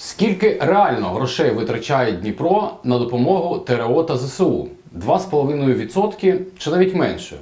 Скільки реально грошей витрачає Дніпро на допомогу ТРО та ЗСУ? 2,5% чи навіть менше?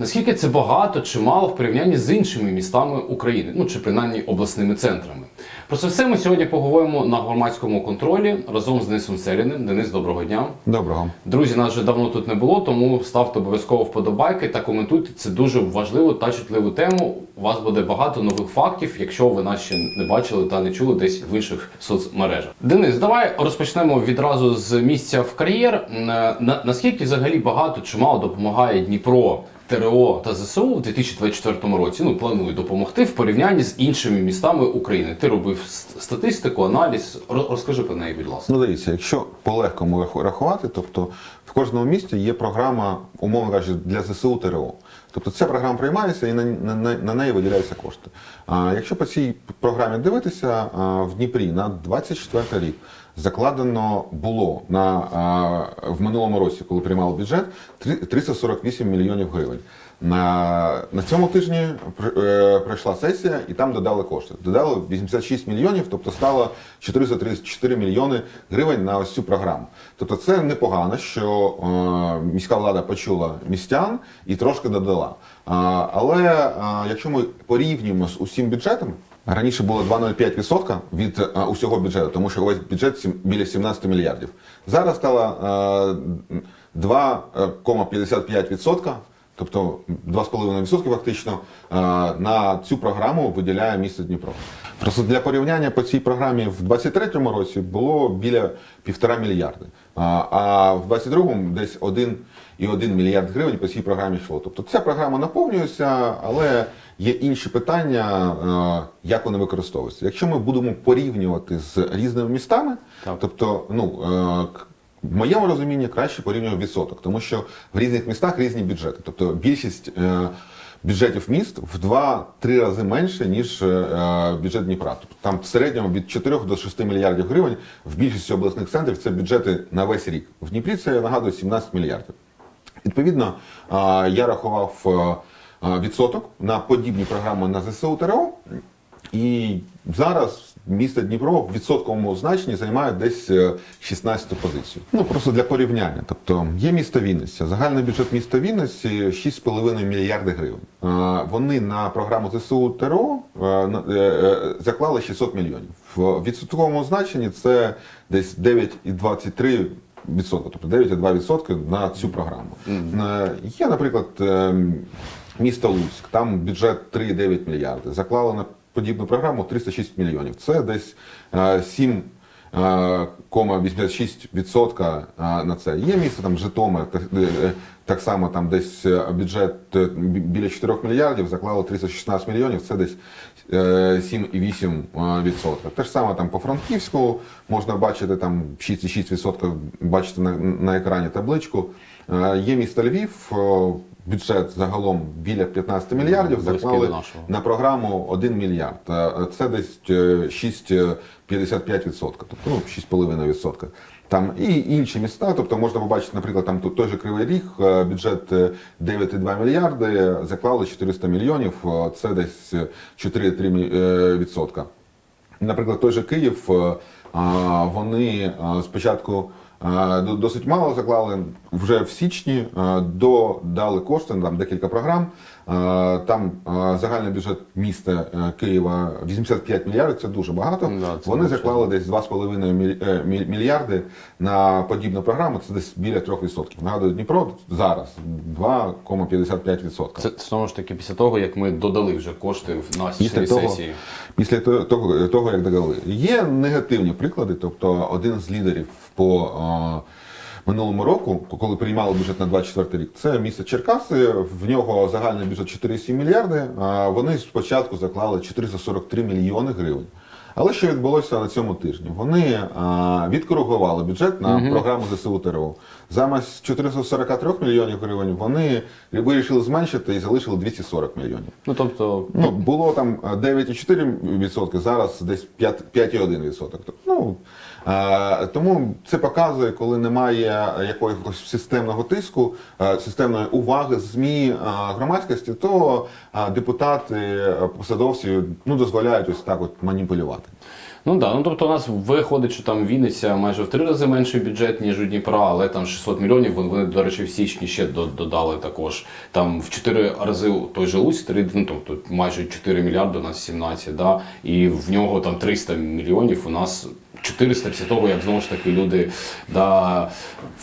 Наскільки це багато чи мало в порівнянні з іншими містами України, ну чи принаймні обласними центрами? Про це все ми сьогодні поговоримо на громадському контролі разом з Денисом Селіним. Денис, доброго дня. Доброго. Друзі, нас вже давно тут не було, тому ставте обов'язково вподобайки та коментуйте. Це дуже важливу та чутливу тему. У вас буде багато нових фактів, якщо ви нас ще не бачили та не чули десь в інших соцмережах. Денис, давай розпочнемо відразу з місця в кар'єр. На, наскільки взагалі багато чи мало допомагає Дніпро? ТРО та ЗСУ в 2024 році ну планують допомогти в порівнянні з іншими містами України. Ти робив статистику, аналіз. Розкажи про неї, будь ласка. Ну дивіться, якщо по-легкому рахувати, тобто в кожному місті є програма, умовно кажучи, для ЗСУ ТРО. Тобто ця програма приймається і на, на, на- на неї виділяються кошти. А якщо по цій програмі дивитися, а, в Дніпрі на 24 рік закладено було на, а, в минулому році, коли приймали бюджет, три- 348 мільйонів гривень. На, на цьому тижні е, пройшла сесія і там додали кошти. Додали 86 мільйонів, тобто стало 434 мільйони гривень на ось цю програму. Тобто це непогано, що е, міська влада почула містян і трошки додала. А, але е, якщо ми порівнюємо з усім бюджетом, раніше було 2,05% від е, усього бюджету, тому що увесь бюджет сім- біля 17 мільярдів. Зараз стало е, 2,55%. Тобто 2,5% фактично е, на цю програму виділяє місто Дніпро. Просто для порівняння по цій програмі в 2023 році було біля півтора мільярди, а, в 2022 десь 1,1 мільярд гривень по цій програмі йшло. Тобто ця програма наповнюється, але є інші питання, е, як вони використовуються. Якщо ми будемо порівнювати з різними містами, Так. тобто ну. Е, в моєму розумінні краще порівнювати відсоток, тому що в різних містах різні бюджети. Тобто більшість е, бюджетів міст в 2-3 рази менше, ніж е, бюджет Дніпра. Тобто там в середньому від 4 до 6 мільярдів гривень в більшості обласних центрів це бюджети на весь рік. В Дніпрі це я нагадую 17 мільярдів. Відповідно, е, я рахував е, е, відсоток на подібні програми на ЗСУ ТРО. І зараз місто Дніпро в відсотковому значенні займає десь е, 16-ту позицію. Ну просто для порівняння. Тобто є місто Вінниця. Загальний бюджет міста Вінниці 6,5 мільярди гривень. Вони на програму ЗСУ ТРО е, е, е, заклали 600 мільйонів. В відсотковому значенні це десь 9,23 відсотка, тобто 9,2% на цю програму. Е, Є, наприклад, ем, місто Луцьк, там бюджет 3,9 мільярди. Заклали на подібну програму 306 мільйонів. Це десь е, 7 е, кома 86% е, на це. Є місто там Житомир, так, е, само там десь е, бюджет е, біля 4 мільярдів, заклали 316 мільйонів, це десь е, 7,8%. Те ж саме там по Франківську можна бачити там 6,6% бачите на, на екрані табличку. Е, Є місто Львів, е, бюджет загалом біля 15 мільярдів, заклали на програму 1 мільярд. Е, Це десь е, 6,55%, тобто ну, 6,5%. Там і інші міста, тобто можна побачити, наприклад, там тут той же Кривий Ріг, бюджет е, 9,2 мільярди, заклали 400 мільйонів, це десь е, 4,3 мі- е, відсотка. Наприклад, той же Київ, вони спочатку до- досить мало заклали. Вже в січні е, додали кошти, там декілька програм. Е, Там е, загальний бюджет міста Києва 85 мільярдів, це дуже багато. Да, це Вони заклали десь 2,5 міль- е, мільярди на подібну програму, це десь біля 3%. Нагадую, Дніпро зараз 2,55%. Це знову ж таки після того, як ми додали вже кошти в на Після сесії. того, сесії. після того, того, як додали. Є негативні приклади, тобто один з лідерів по минулому року, коли приймали бюджет на 24 рік, це місто Черкаси. В нього загальний бюджет 4,7 мільярди. А вони спочатку заклали 443 мільйони гривень. Але що відбулося на цьому тижні? Вони а, відкоригували бюджет на програму ЗСУ ТРО. Замість 443 мільйонів гривень вони вирішили зменшити і залишили 240 мільйонів. Ну тобто, Ну, було там е, 9,4%, зараз десь 5 5,1%. Ну, тому це показує, коли немає якогось системного тиску, системної уваги ЗМІ громадськості, то депутати, посадовці ну, дозволяють ось так от маніпулювати. Ну да, ну тобто у нас виходить, що там Вінниця майже в три рази менший бюджет, ніж у Дніпра, але там 600 мільйонів. Вони, до речі, в січні ще додали також. Там в 4 рази той же Луць, три, ну, тобто майже 4 мільярди, у нас 17, да, і в нього там 300 мільйонів, у нас 400 після того, як знову ж таки люди да,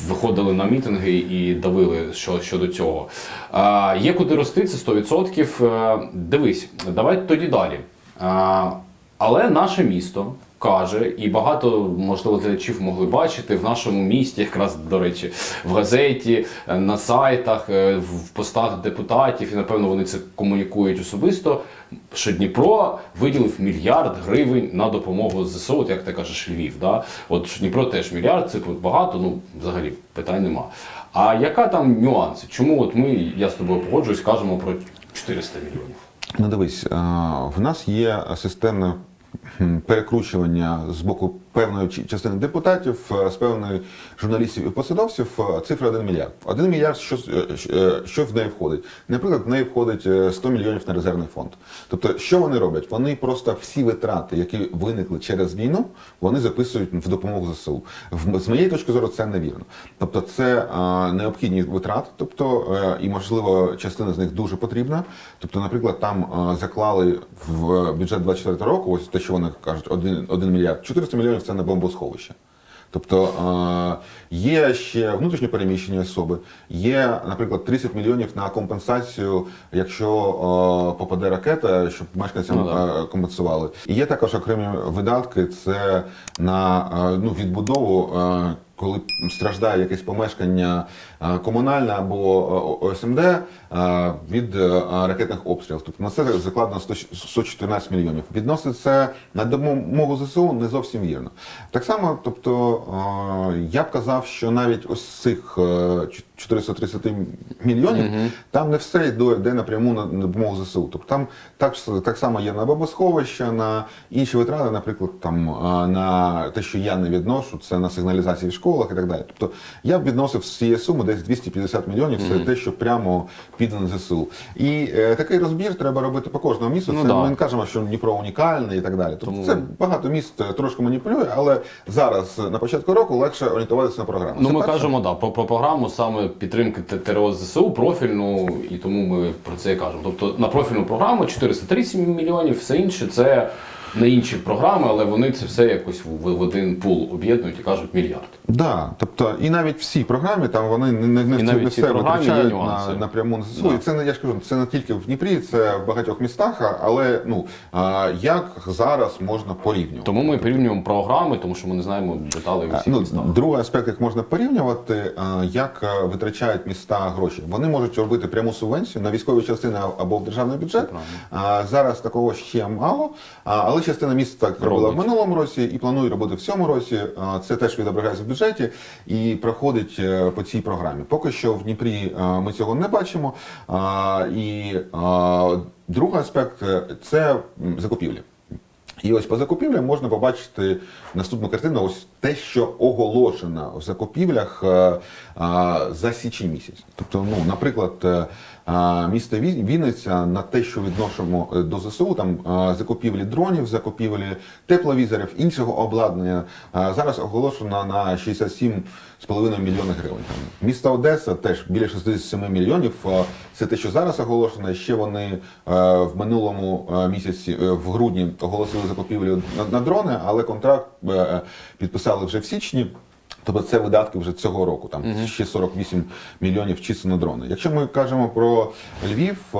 виходили на мітинги і давили що, щодо цього. А, є куди рости, це 100%. Е, Дивись, давай тоді далі. А, але наше місто каже, і багато можливо глядачів могли бачити в нашому місті, якраз до речі, в газеті, е, на сайтах, е, в постах депутатів, і напевно вони це комунікують особисто. Що Дніпро виділив мільярд гривень на допомогу ЗСУ, от як ти кажеш, Львів. Да? От що Дніпро теж мільярд, це багато, ну взагалі питань нема. А яка там нюанси? Чому от ми, я з тобою погоджуюсь, кажемо про 400 мільйонів? Ну дивись, е, в нас є системне перекручування з боку певної частини депутатів, е, з певної журналістів і посадовців. е, Цифра 1 мільярд. 1 мільярд, що, е, що в неї входить? Наприклад, в неї входить е, 100 мільйонів на резервний фонд. Тобто, що вони роблять? Вони просто всі витрати, які виникли через війну, вони записують в допомогу ЗСУ. З моєї точки зору, це невірно. Тобто, це необхідні витрати, тобто, і можливо, частина з них дуже потрібна. Тобто, наприклад, там заклали в бюджет 24 року, ось те, що вони кажуть, 1, 1 мільярд, 400 мільйонів це на бомбосховище. Тобто е, є ще внутрішньо переміщені особи, є, наприклад, 30 мільйонів на компенсацію, якщо е, попаде ракета, щоб мешканцям Ну, да. е, компенсували. І є також окремі видатки. Це на ну, відбудову. Коли страждає якесь помешкання комунальне або ОСМД е, від е, ракетних обстрілів. Тобто на це закладено 100 114 мільйонів. Відносить це на допомогу ЗСУ не зовсім вірно. Так само, тобто я б казав, що навіть ось цих е, 430 мільйонів там не все йде, йде напряму на допомогу ЗСУ. Тобто там так, так само є на бомбосховища, на інші витрати, наприклад, там на те, що я не відношу, це на сигналізації в школах і так далі. Тобто я б відносив з цієї суми десь 250 мільйонів. Це те, що прямо піде на ЗСУ. І е, такий розбір треба робити по кожному місту. Ну це да. ми не кажемо, що Дніпро унікальний і так далі. Тобто Тому- це багато міст е, трошки маніпулює, але зараз на початку року легше орієнтуватися на програму. Ну, Це ми перше. кажемо да, про, про програму саме підтримки ТРО ЗСУ профільну, і тому ми про це і кажемо. Тобто на профільну програму 430 мільйонів, все інше це не інші програми, але вони це все якось в, один пул об'єднують і кажуть мільярд. Да, тобто і навіть в цій програмі там вони не, не, не, всі- не все витрачають на, напряму на ЗСУ. Да. І це не я ж кажу, це не тільки в Дніпрі, це в багатьох містах. Але ну а, як зараз можна порівнювати? Тому ми порівнюємо програми, тому що ми не знаємо деталей Ну, містах. другий аспект, як можна порівнювати, як витрачають міста гроші. Вони можуть робити пряму субвенцію на військові частини або в державний бюджет. А, зараз такого ще мало, але частина міст так робила в минулому році і планує робити в цьому році. Це теж відображається в бюджеті і проходить е, по цій програмі. Поки що в Дніпрі ми цього не бачимо. І другий аспект е, це закупівлі. І ось по закупівлям можна побачити наступну картину. Ось те, що оголошено в закупівлях е, е, за січень місяць. Тобто, ну, наприклад, Ві- Вінниця на те, що відношимо е, до ЗСУ, там е, закупівлі дронів, закупівлі тепловізорів, іншого обладнання е, зараз оголошено на 67,5 мільйони гривень. Місто Одеса теж біля 67 мільйонів. Це те, що зараз оголошено. Ще вони в минулому місяці, в грудні, оголосили закупівлю на, дрони, але контракт підписали вже в січні. Тобто це видатки вже цього року, там ще 48 мільйонів чисто на дрони. Якщо ми кажемо про Львів, е,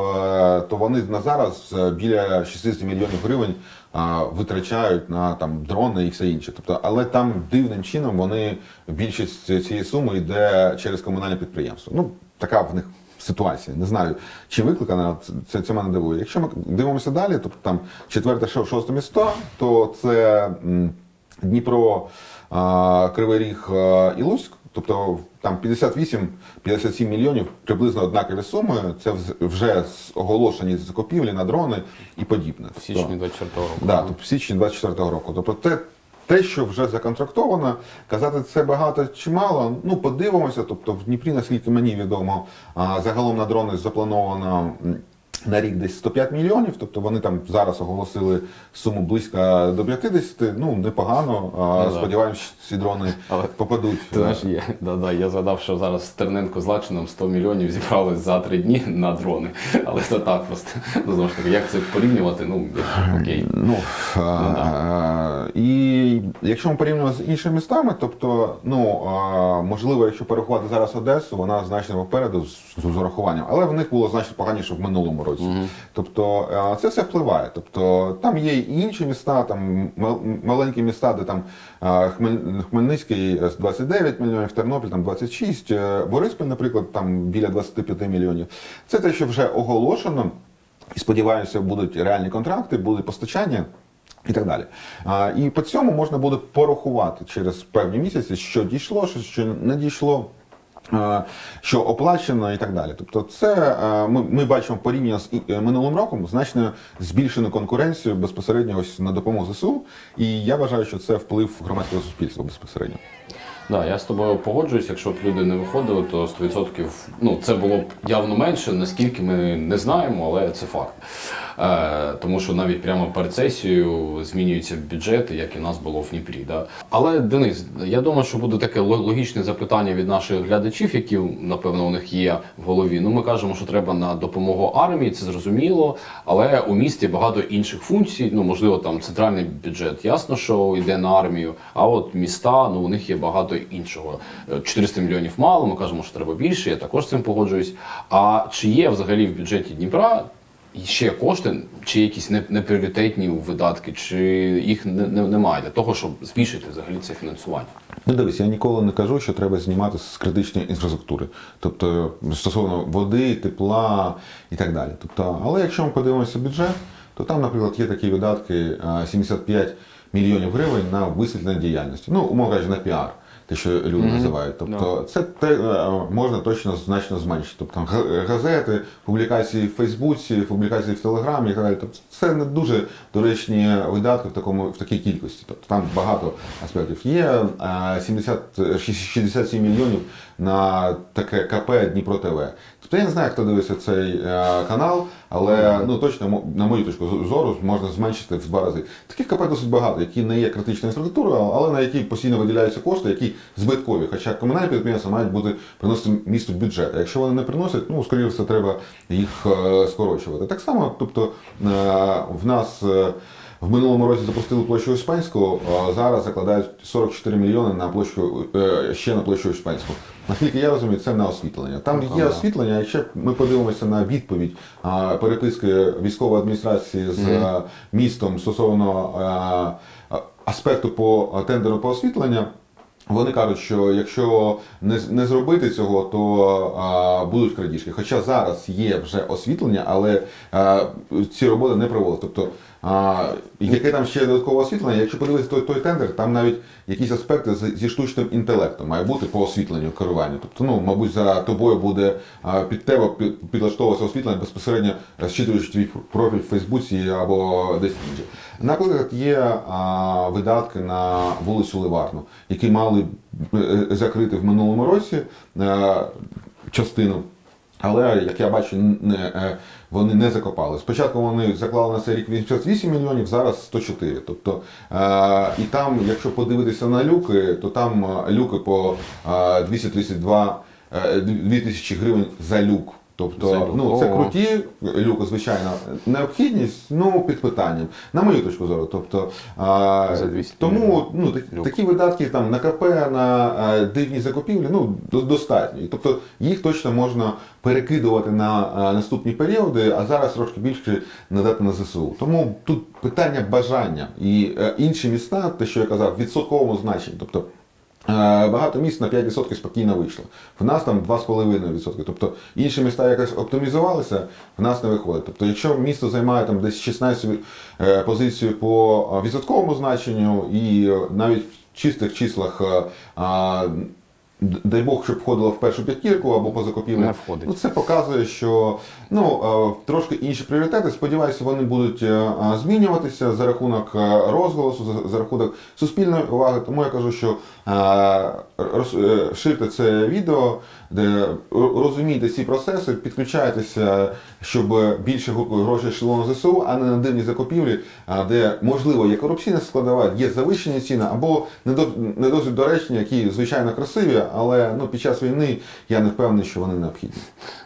то вони на зараз е, біля 60 мільйонів гривень е, витрачають на там дрони і все інше. Тобто, але там дивним чином вони більшість цієї суми йде через комунальне підприємство. Ну така в них ситуація. Не знаю, чи викликана це, це, мене дивує. Якщо ми дивимося далі, тобто там четверте, шо- шосте місто, то це Дніпро, Кривий Ріг і Луцьк. Тобто там 58-57 мільйонів приблизно однакові суми. Це вже оголошені закупівлі на дрони і подібне. В січні 24 року. Да, тобто в січні 24 року. Тобто те, те, що вже законтрактовано, казати це багато чи мало, ну подивимося. Тобто в Дніпрі, наскільки мені відомо, загалом на дрони заплановано на рік десь 105 мільйонів, тобто вони там зараз оголосили суму близько до 50, ну непогано. А, Ну, да. Сподіваємось, що ці дрони Але попадуть. Ти знаєш, я, да, да, я згадав, що зараз Стерненко з Лакшином 100 мільйонів зібрали за три дні на дрони. Але це так просто. Ну, знову ж таки, як це порівнювати? Ну, окей. Ну, а, да. а, і якщо ми порівнюємо з іншими містами, тобто, ну а, можливо, якщо порахувати зараз Одесу, вона значно попереду з, з урахуванням, але в них було значно поганіше в минулому році. Тобто це все впливає. Тобто там є і інші міста, там маленькі міста, де там Хмельницький з 29 мільйонів, Тернопіль там 26, е, Бориспіль, наприклад, там біля 25 мільйонів. Це те, що вже оголошено. І сподіваюся, будуть реальні контракти, буде постачання. І так далі. А, і по цьому можна буде порахувати через певні місяці, що дійшло, що, не дійшло, що оплачено і так далі. Тобто, це ми, ми бачимо порівняно з е, минулим роком значно збільшену конкуренцію безпосередньо ось на допомогу ЗСУ. І я вважаю, що це вплив громадського суспільства безпосередньо. Да, я з тобою погоджуюсь, якщо б люди не виходили, то 100% ну, це було б явно менше, наскільки ми не знаємо, але це факт. Е, тому що навіть прямо перед сесією змінюються бюджети, як і в нас було в Дніпрі. Да? Але Денис, я думаю, що буде таке логічне запитання від наших глядачів, які напевно у них є в голові. Ну, ми кажемо, що треба на допомогу армії, це зрозуміло, але у місті багато інших функцій. Ну, можливо, там центральний бюджет, ясно, що йде на армію. А от міста, ну у них є багато іншого. Е, 400 мільйонів мало. Ми кажемо, що треба більше. Я також з цим погоджуюсь. А чи є взагалі в бюджеті Дніпра? Ще кошти, чи якісь непріоритетні видатки, чи їх не, не, немає для того, щоб збільшити взагалі це фінансування? Ну, дивись, я ніколи не кажу, що треба знімати з критичної інфраструктури, тобто стосовно води, тепла і так далі. Тобто, але якщо ми подивимося бюджет, то там, наприклад, є такі видатки а, 75 мільйонів гривень на висвітлення діяльності. Ну, умовно кажучи, на піар. Те, що люди називають. Тобто це те, е, можна точно значно зменшити. Тобто га- газети, публікації в Фейсбуці, публікації в Телеграмі і так далі. Тобто це не дуже доречні видатки в такому в такій кількості. Тобто там багато аспектів. Є е, 70, 67 мільйонів на таке КП Дніпро ТВ. Тобто я не знаю, хто дивиться цей е, канал, але ну точно на мою точку зору можна зменшити в два рази. Таких КП досить багато, які не є критичною інфраструктурою, але на які постійно виділяються кошти, які збиткові. Хоча комунальні підприємства мають бути приносити місту бюджет. А якщо вони не приносять, ну скоріше все треба їх е, скорочувати. Так само, тобто е, в нас. е, в минулому році запустили площу Успенську, зараз закладають 44 мільйони на площу е, ще на площу Успенську. Наскільки я розумію, це на освітлення. Там є Ага. освітлення, якщо ми подивимося на відповідь переписки військової адміністрації з е, містом стосовно е, аспекту по тендеру по освітленню. Вони кажуть, що якщо не, не зробити цього, то а, будуть крадіжки. Хоча зараз є вже освітлення, але а, ці роботи не проводять. Тобто, а, яке там ще додаткове освітлення? Якщо подивитися той, той тендер, там навіть якісь аспекти з- зі штучним інтелектом має бути по освітленню керуванню. Тобто, ну, мабуть, за тобою буде а, під тебе підлаштовуватися освітлення безпосередньо розчитуючи твій профіль в Фейсбуці або десь інше. Наприклад, є а, видатки на вулицю Ливарну, які мали е, закрити в минулому році е, частину. Але, як я бачу, не, е, вони не закопали. Спочатку вони заклали на цей рік 88 мільйонів, зараз 104. Тобто, е, і там, якщо подивитися на люки, то там е, люки по е, 232 е, 2000 гривень за люк. Тобто, ну це круті люки, звичайно, необхідність, ну під питанням, на мою точку зору. Тобто, а, За 200 тому ну, так- такі видатки там на КП, на а, дивні закупівлі, ну до- достатньо. Тобто їх точно можна перекидувати на а, наступні періоди, а зараз трошки більше надати на ЗСУ. Тому тут питання бажання і е, інші міста, те, що я казав, відсотковому значенні. Тобто Багато міст на 5% спокійно вийшло. В нас там 2,5%. Тобто інші міста якось оптимізувалися, в нас не виходить. Тобто, якщо місто займає там десь 16 е, позицію по е, відсотковому значенню і е, навіть в чистих числах е, дай Бог, щоб входило в першу п'ятірку або по закупівлі. Ну, це показує, що ну, трошки інші пріоритети. Сподіваюся, вони будуть е, змінюватися за рахунок е, розголосу, за, рахунок суспільної уваги. Тому я кажу, що е, роз- е, ширте це відео, де розумійте ці процеси, підключайтеся, щоб більше грошей йшло на ЗСУ, а не на дивні закупівлі, де можливо є корупційна складова, є завищені ціни або не до- не досить доречні, які звичайно красиві, але ну, під час війни я не впевнений, що вони необхідні.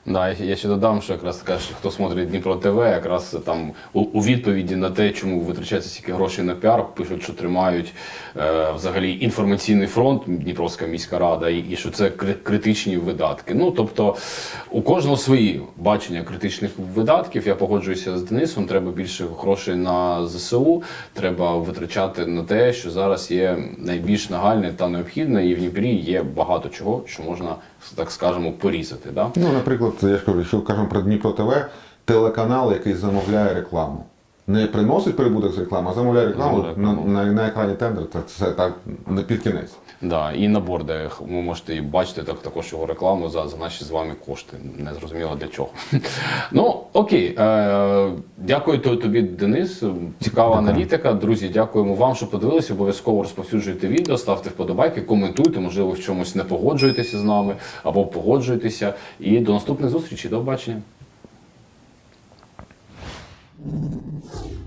Да, я, ще додам, що якраз така хто смотрить Дніпро ТВ, якраз там у, у відповіді на те, чому витрачається стільки грошей на піар, пишуть, що тримають е, взагалі інформаційний фронт Дніпровська міська рада, і, і що це кри- критичні видатки. Ну тобто у кожного свої бачення критичних видатків. Я погоджуюся з Денисом. Треба більше грошей на ЗСУ. Треба витрачати на те, що зараз є найбільш нагальне та необхідне, і в Дніпрі є багато чого, що можна так скажемо порізати. Да? Ну, наприклад, я ж кажу, що кажемо про Дніпро ТВ, телеканал, який замовляє рекламу. Не приносить прибуток з реклами, а замовляє рекламу Замовляє на, рекламу. на, на екрані тендер. Це, це так не під кінець. Да, і на бордах ви можете і бачити так, також його рекламу за, за наші з вами кошти. Не зрозуміло для чого. ну окей, е, дякую то- тобі, Денис. Цікава аналітика. Друзі, дякуємо вам, що подивилися. Обов'язково розповсюджуйте відео, ставте вподобайки, коментуйте. Можливо, в чомусь не погоджуєтеся з нами або погоджуєтеся. І до наступних зустрічей. До побачення. Thank you.